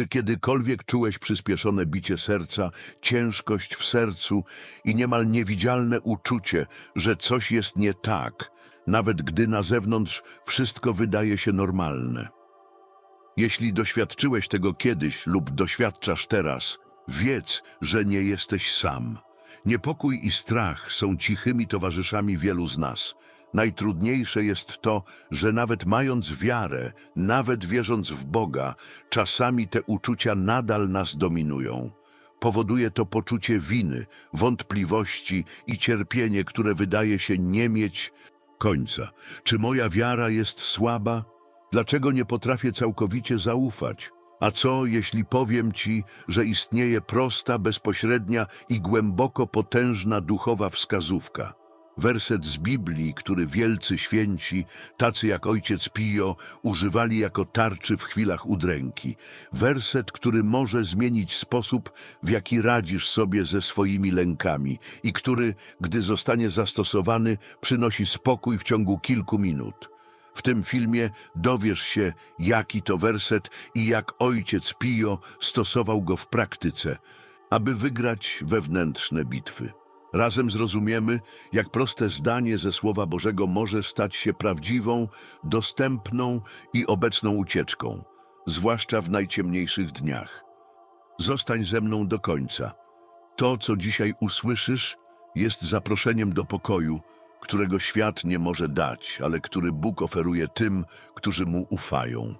Czy kiedykolwiek czułeś przyspieszone bicie serca, ciężkość w sercu i niemal niewidzialne uczucie, że coś jest nie tak, nawet gdy na zewnątrz wszystko wydaje się normalne? Jeśli doświadczyłeś tego kiedyś lub doświadczasz teraz, wiedz, że nie jesteś sam. Niepokój i strach są cichymi towarzyszami wielu z nas. Najtrudniejsze jest to, że nawet mając wiarę, nawet wierząc w Boga, czasami te uczucia nadal nas dominują. Powoduje to poczucie winy, wątpliwości i cierpienie, które wydaje się nie mieć końca. Czy moja wiara jest słaba? Dlaczego nie potrafię całkowicie zaufać? A co, jeśli powiem ci, że istnieje prosta, bezpośrednia i głęboko potężna duchowa wskazówka? Werset z Biblii, który wielcy święci, tacy jak ojciec Pio, używali jako tarczy w chwilach udręki. Werset, który może zmienić sposób, w jaki radzisz sobie ze swoimi lękami i który, gdy zostanie zastosowany, przynosi spokój w ciągu kilku minut. W tym filmie dowiesz się, jaki to werset i jak ojciec Pio stosował go w praktyce, aby wygrać wewnętrzne bitwy. Razem zrozumiemy, jak proste zdanie ze Słowa Bożego może stać się prawdziwą, dostępną i obecną ucieczką, zwłaszcza w najciemniejszych dniach. Zostań ze mną do końca. To, co dzisiaj usłyszysz, jest zaproszeniem do pokoju, którego świat nie może dać, ale który Bóg oferuje tym, którzy Mu ufają.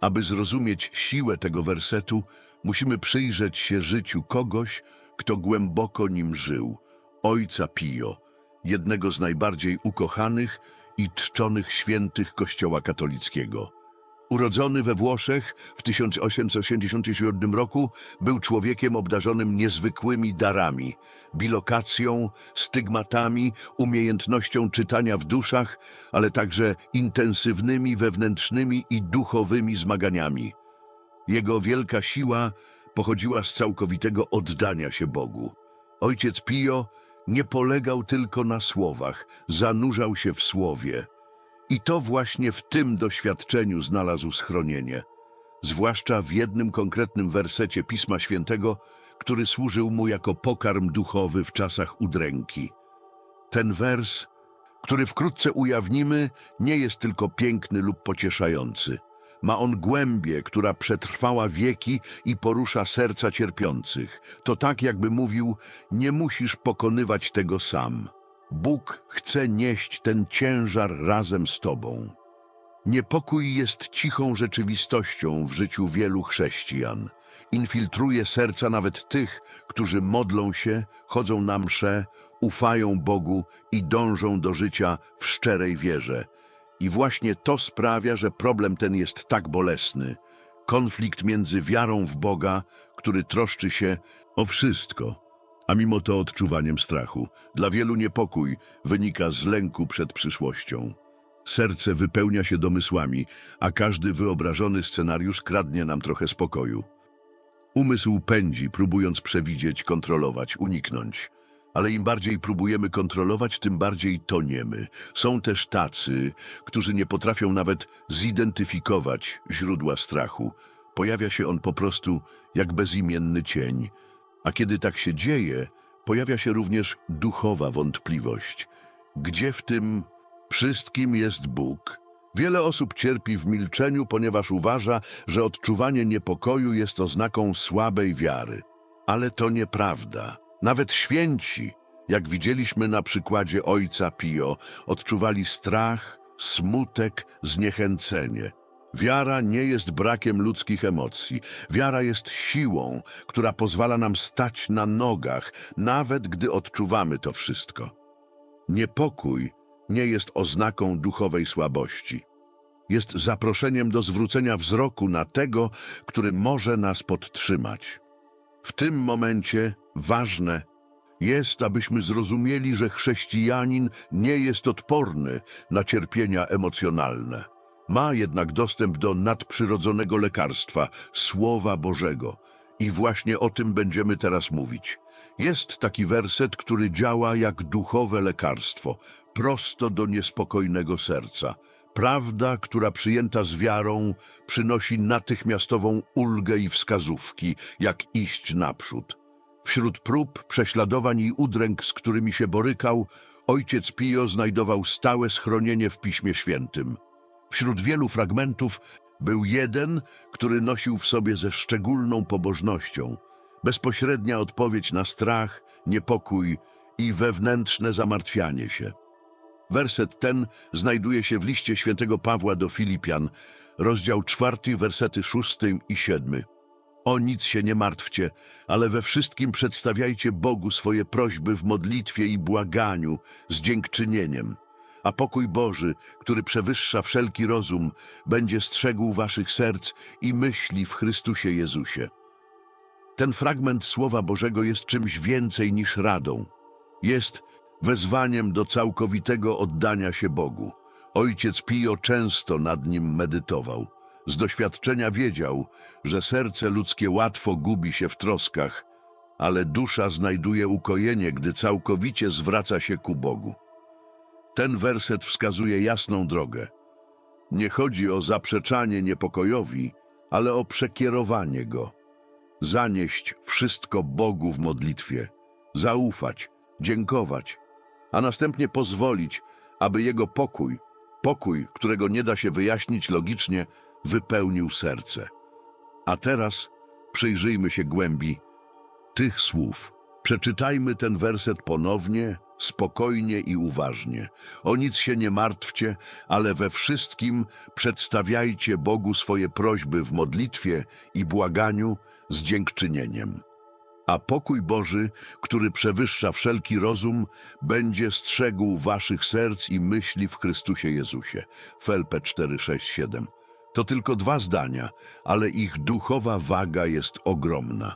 Aby zrozumieć siłę tego wersetu, musimy przyjrzeć się życiu kogoś, kto głęboko nim żył, ojca Pio, jednego z najbardziej ukochanych i czczonych świętych Kościoła katolickiego. Urodzony we Włoszech w 1887 roku, był człowiekiem obdarzonym niezwykłymi darami, bilokacją, stygmatami, umiejętnością czytania w duszach, ale także intensywnymi wewnętrznymi i duchowymi zmaganiami. Jego wielka siła pochodziła z całkowitego oddania się Bogu. Ojciec Pio nie polegał tylko na słowach, zanurzał się w słowie – i to właśnie w tym doświadczeniu znalazł schronienie, zwłaszcza w jednym konkretnym wersecie Pisma Świętego, który służył mu jako pokarm duchowy w czasach udręki. Ten wers, który wkrótce ujawnimy, nie jest tylko piękny lub pocieszający. Ma on głębię, która przetrwała wieki i porusza serca cierpiących. To tak, jakby mówił, nie musisz pokonywać tego sam. Bóg chce nieść ten ciężar razem z Tobą. Niepokój jest cichą rzeczywistością w życiu wielu chrześcijan. Infiltruje serca nawet tych, którzy modlą się, chodzą na msze, ufają Bogu i dążą do życia w szczerej wierze. I właśnie to sprawia, że problem ten jest tak bolesny. Konflikt między wiarą w Boga, który troszczy się o wszystko, a mimo to odczuwaniem strachu. Dla wielu niepokój wynika z lęku przed przyszłością. Serce wypełnia się domysłami, a każdy wyobrażony scenariusz kradnie nam trochę spokoju. Umysł pędzi, próbując przewidzieć, kontrolować, uniknąć. Ale im bardziej próbujemy kontrolować, tym bardziej toniemy. Są też tacy, którzy nie potrafią nawet zidentyfikować źródła strachu. Pojawia się on po prostu jak bezimienny cień, a kiedy tak się dzieje, pojawia się również duchowa wątpliwość. Gdzie w tym wszystkim jest Bóg? Wiele osób cierpi w milczeniu, ponieważ uważa, że odczuwanie niepokoju jest oznaką słabej wiary. Ale to nieprawda. Nawet święci, jak widzieliśmy na przykładzie ojca Pio, odczuwali strach, smutek, zniechęcenie. Wiara nie jest brakiem ludzkich emocji. Wiara jest siłą, która pozwala nam stać na nogach, nawet gdy odczuwamy to wszystko. Niepokój nie jest oznaką duchowej słabości. Jest zaproszeniem do zwrócenia wzroku na tego, który może nas podtrzymać. W tym momencie ważne jest, abyśmy zrozumieli, że chrześcijanin nie jest odporny na cierpienia emocjonalne. Ma jednak dostęp do nadprzyrodzonego lekarstwa, Słowa Bożego. I właśnie o tym będziemy teraz mówić. Jest taki werset, który działa jak duchowe lekarstwo, prosto do niespokojnego serca. Prawda, która przyjęta z wiarą, przynosi natychmiastową ulgę i wskazówki, jak iść naprzód. Wśród prób, prześladowań i udręk, z którymi się borykał, ojciec Pio znajdował stałe schronienie w Piśmie Świętym. Wśród wielu fragmentów był jeden, który nosił w sobie ze szczególną pobożnością bezpośrednia odpowiedź na strach, niepokój i wewnętrzne zamartwianie się. Werset ten znajduje się w liście świętego Pawła do Filipian, rozdział czwarty, wersety szósty i siódmy. O nic się nie martwcie, ale we wszystkim przedstawiajcie Bogu swoje prośby w modlitwie i błaganiu z dziękczynieniem. A pokój Boży, który przewyższa wszelki rozum, będzie strzegł waszych serc i myśli w Chrystusie Jezusie. Ten fragment Słowa Bożego jest czymś więcej niż radą. Jest wezwaniem do całkowitego oddania się Bogu. Ojciec Pio często nad nim medytował. Z doświadczenia wiedział, że serce ludzkie łatwo gubi się w troskach, ale dusza znajduje ukojenie, gdy całkowicie zwraca się ku Bogu. Ten werset wskazuje jasną drogę. Nie chodzi o zaprzeczanie niepokojowi, ale o przekierowanie go zanieść wszystko Bogu w modlitwie, zaufać, dziękować, a następnie pozwolić, aby Jego pokój, pokój, którego nie da się wyjaśnić logicznie, wypełnił serce. A teraz przyjrzyjmy się głębi tych słów. Przeczytajmy ten werset ponownie, spokojnie i uważnie. O nic się nie martwcie, ale we wszystkim przedstawiajcie Bogu swoje prośby w modlitwie i błaganiu z dziękczynieniem. A pokój Boży, który przewyższa wszelki rozum, będzie strzegł waszych serc i myśli w Chrystusie Jezusie. Felpe 467. To tylko dwa zdania, ale ich duchowa waga jest ogromna.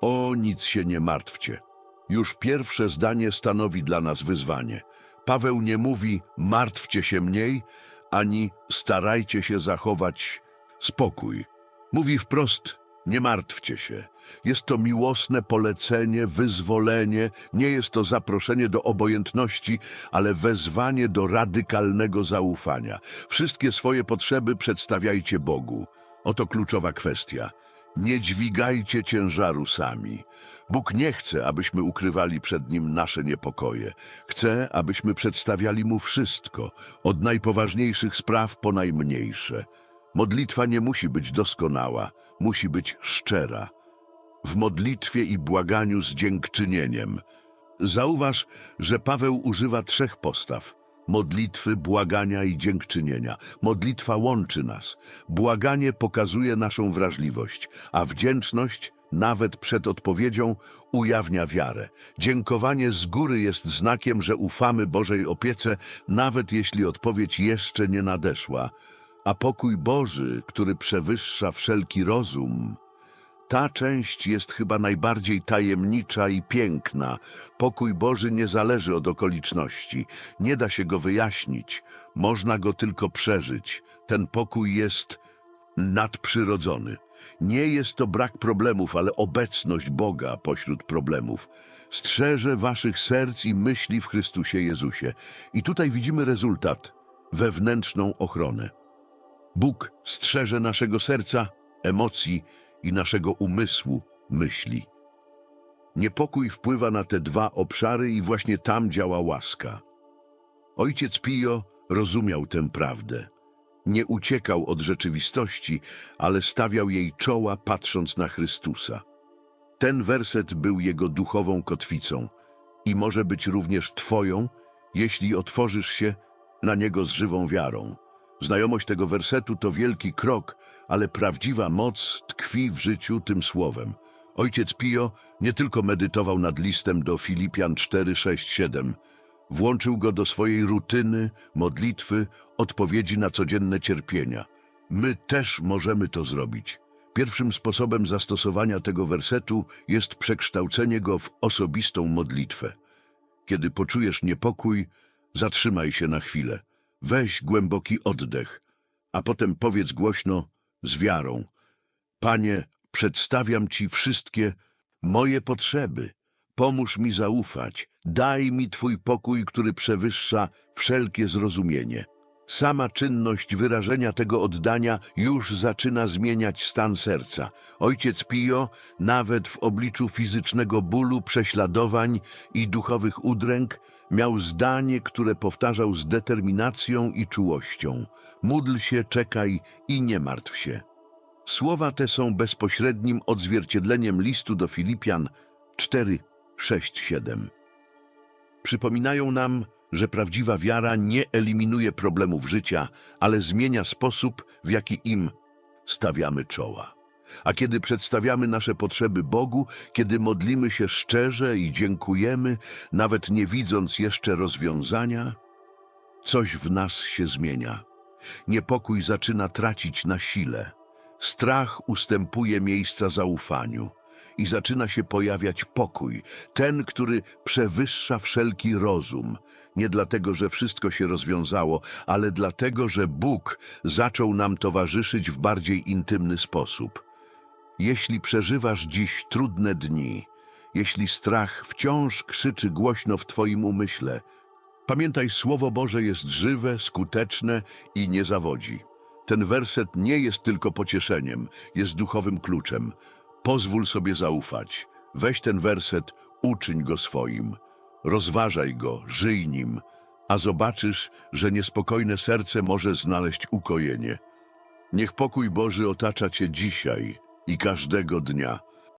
O nic się nie martwcie. Już pierwsze zdanie stanowi dla nas wyzwanie. Paweł nie mówi martwcie się mniej, ani starajcie się zachować spokój. Mówi wprost nie martwcie się. Jest to miłosne polecenie, wyzwolenie, nie jest to zaproszenie do obojętności, ale wezwanie do radykalnego zaufania. Wszystkie swoje potrzeby przedstawiajcie Bogu. Oto kluczowa kwestia. Nie dźwigajcie ciężaru sami. Bóg nie chce, abyśmy ukrywali przed Nim nasze niepokoje. Chce, abyśmy przedstawiali Mu wszystko, od najpoważniejszych spraw po najmniejsze. Modlitwa nie musi być doskonała, musi być szczera. W modlitwie i błaganiu z dziękczynieniem. Zauważ, że Paweł używa trzech postaw. Modlitwy, błagania i dziękczynienia. Modlitwa łączy nas. Błaganie pokazuje naszą wrażliwość, a wdzięczność, nawet przed odpowiedzią, ujawnia wiarę. Dziękowanie z góry jest znakiem, że ufamy Bożej opiece, nawet jeśli odpowiedź jeszcze nie nadeszła. A pokój Boży, który przewyższa wszelki rozum, ta część jest chyba najbardziej tajemnicza i piękna. Pokój Boży nie zależy od okoliczności, nie da się go wyjaśnić, można go tylko przeżyć. Ten pokój jest nadprzyrodzony. Nie jest to brak problemów, ale obecność Boga pośród problemów. Strzeże waszych serc i myśli w Chrystusie Jezusie. I tutaj widzimy rezultat wewnętrzną ochronę. Bóg strzeże naszego serca, emocji i naszego umysłu, myśli. Niepokój wpływa na te dwa obszary i właśnie tam działa łaska. Ojciec Pio rozumiał tę prawdę. Nie uciekał od rzeczywistości, ale stawiał jej czoła, patrząc na Chrystusa. Ten werset był jego duchową kotwicą i może być również Twoją, jeśli otworzysz się na niego z żywą wiarą. Znajomość tego wersetu to wielki krok, ale prawdziwa moc tkwi w życiu tym słowem. Ojciec Pio nie tylko medytował nad listem do Filipian 4, 6, 7, włączył go do swojej rutyny, modlitwy, odpowiedzi na codzienne cierpienia. My też możemy to zrobić. Pierwszym sposobem zastosowania tego wersetu jest przekształcenie go w osobistą modlitwę. Kiedy poczujesz niepokój, zatrzymaj się na chwilę. Weź głęboki oddech, a potem powiedz głośno, z wiarą. Panie, przedstawiam Ci wszystkie moje potrzeby. Pomóż mi zaufać. Daj mi Twój pokój, który przewyższa wszelkie zrozumienie. Sama czynność wyrażenia tego oddania już zaczyna zmieniać stan serca. Ojciec Pio, nawet w obliczu fizycznego bólu, prześladowań i duchowych udręk, miał zdanie, które powtarzał z determinacją i czułością. Módl się, czekaj i nie martw się. Słowa te są bezpośrednim odzwierciedleniem listu do Filipian 4, 6, 7. Przypominają nam, że prawdziwa wiara nie eliminuje problemów życia, ale zmienia sposób, w jaki im stawiamy czoła. A kiedy przedstawiamy nasze potrzeby Bogu, kiedy modlimy się szczerze i dziękujemy, nawet nie widząc jeszcze rozwiązania, coś w nas się zmienia. Niepokój zaczyna tracić na sile. Strach ustępuje miejsca zaufaniu i zaczyna się pojawiać pokój, ten, który przewyższa wszelki rozum. Nie dlatego, że wszystko się rozwiązało, ale dlatego, że Bóg zaczął nam towarzyszyć w bardziej intymny sposób. Jeśli przeżywasz dziś trudne dni, jeśli strach wciąż krzyczy głośno w Twoim umyśle, pamiętaj, Słowo Boże jest żywe, skuteczne i nie zawodzi. Ten werset nie jest tylko pocieszeniem, jest duchowym kluczem. Pozwól sobie zaufać. Weź ten werset, uczyń go swoim. Rozważaj go, żyj nim, a zobaczysz, że niespokojne serce może znaleźć ukojenie. Niech pokój Boży otacza Cię dzisiaj i każdego dnia.